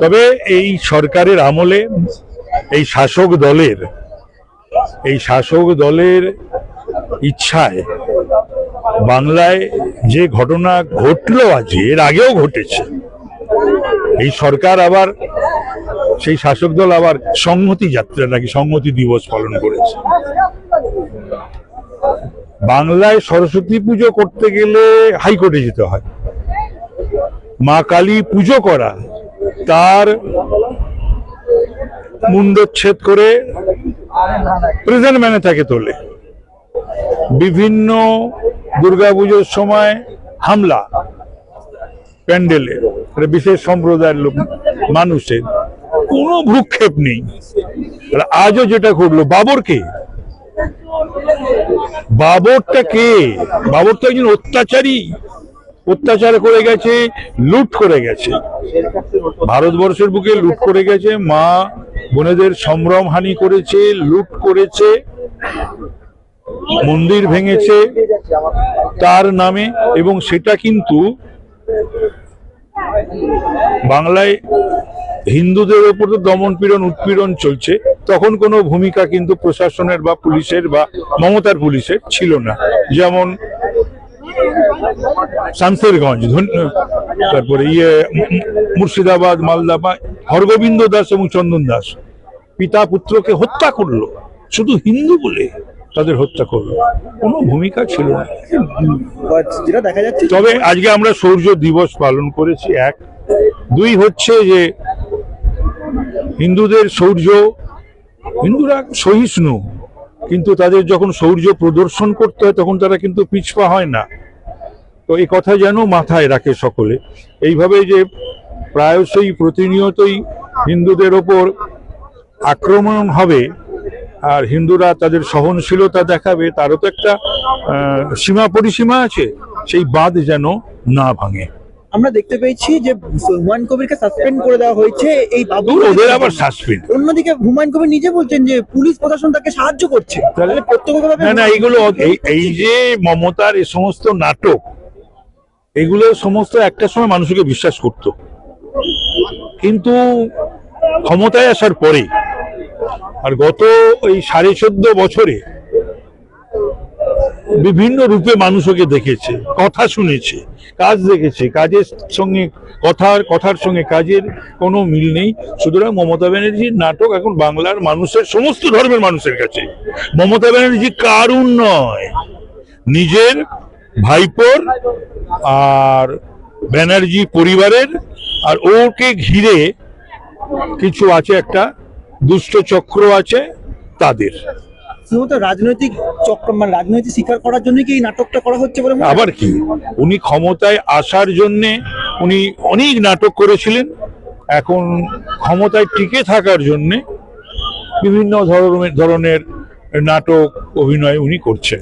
তবে এই সরকারের আমলে এই শাসক দলের, এই শাসক দলের ইচ্ছায় বাংলায় যে ঘটনা ঘটলো আজ, এর আগেও ঘটেছে। এই সরকার আবার, সেই শাসক দল আবার সংহতি যাত্রা নাকি সংহতি দিবস পালন করেছে। বাংলায় সরস্বতী পুজো করতে গেলে হাইকোর্টে যেতে হয়। মা কালী পুজো করা তার মুন্ডচ্ছেদ করে প্রেজেন্ট ম্যানে তাকে তোলে। বিভিন্ন দুর্গাপুজোর সময় হামলা, প্যান্ডেলে বিশেষ সম্প্রদায়ের লোক, মানুষের, কোনো ভ্রুক্ষেপ নেই। আজও যেটা ঘটলো বাবরকে বাবরটা কে? বাবর তো একজন অত্যাচারী। অত্যাচার করে গেছে, লুট করে গেছে। ভারতবর্ষের বুকে লুট করে গেছে, মা বোনেদের সম্ভ্রম হানি করেছে, লুট করেছে, মন্দির ভেঙেছে তার নামে, এবং সেটা কিন্তু বাংলায় হিন্দুদের ওপর তো দমন পীড়ন, উৎপীড়ন চলছে। তখন কোনো ভূমিকা কিন্তু প্রশাসনের বা পুলিশের বা মমতার পুলিশের ছিল না। যেমন শামসেরগঞ্জ তারপরে ইয়ে মুর্শিদাবাদ মালদা বা হরগোবিন্দ দাস এবং চন্দন দাস পিতা পুত্রকে হত্যা করল। শুধু হিন্দু বলে তাদের হত্যা করল। কোনো ভূমিকা ছিল না। যেটা দেখা যাচ্ছে তবে আজকে আমরা সূর্য দিবস পালন করেছি এক। দুই হচ্ছে যে হিন্দুদের শৌর্য হিন্দুরা সহিষ্ণু কিন্তু তাদের যখন শৌর্য প্রদর্শন করতে হয় তখন তারা কিন্তু পিছপা হয় না। তো এই কথা যেন মাথায় রাখে সকলে। এইভাবে যে প্রায়শই প্রতিনিয়তই হিন্দুদের ওপর আক্রমণ হবে আর হিন্দুরা তাদের সহনশীলতা দেখাবে তারও তো একটা সীমা পরিসীমা আছে সেই বাঁধ যেন না ভাঙে। আমরা দেখতে পেয়েছি যে হুমায়ুন কবিরকে সাসপেন্ড করে দেওয়া হয়েছে এই বাবু ওদের আবার সাসপেন্ড অন্যদিকে হুমায়ুন কবির নিজে বলছেন যে পুলিশ প্রশাসন তাকে সাহায্য করছে। তাহলে? প্রত্যক্ষভাবে না না এইগুলো এই এই যে মমতার এই সমস্ত নাটক এগুলো সমস্ত একটা সময় মানুষকে বিশ্বাস করত। কিন্তু ক্ষমতায় আসার পরে আর গত ওই সাড়ে চোদ্দ বছরে বিভিন্ন রূপে মানুষ ওকে দেখেছে, কথা শুনেছে, কাজ দেখেছে, কাজের সঙ্গে কথার কথার সঙ্গে কাজের কোনো মিল নেই। সুতরাং মমতা ব্যানার্জির নাটক এখন বাংলার মানুষের সমস্ত ধর্মের মানুষের কাছে। মমতা ব্যানার্জি কারুন নয়, নিজের ভাইপোর আর ব্যানার্জি পরিবারের আর ওকে ঘিরে কিছু আছে একটা দুষ্ট চক্র আছে তাদের। শুধুমাত্র রাজনৈতিক চক্র মানে রাজনৈতিক স্বীকার করার জন্য কি এই নাটকটা করা হচ্ছে বলে আবার কি? উনি ক্ষমতায় আসার জন্যে উনি অনেক নাটক করেছিলেন। এখন ক্ষমতায় টিকে থাকার জন্যে বিভিন্ন ধরনের ধরনের নাটক অভিনয় উনি করছেন।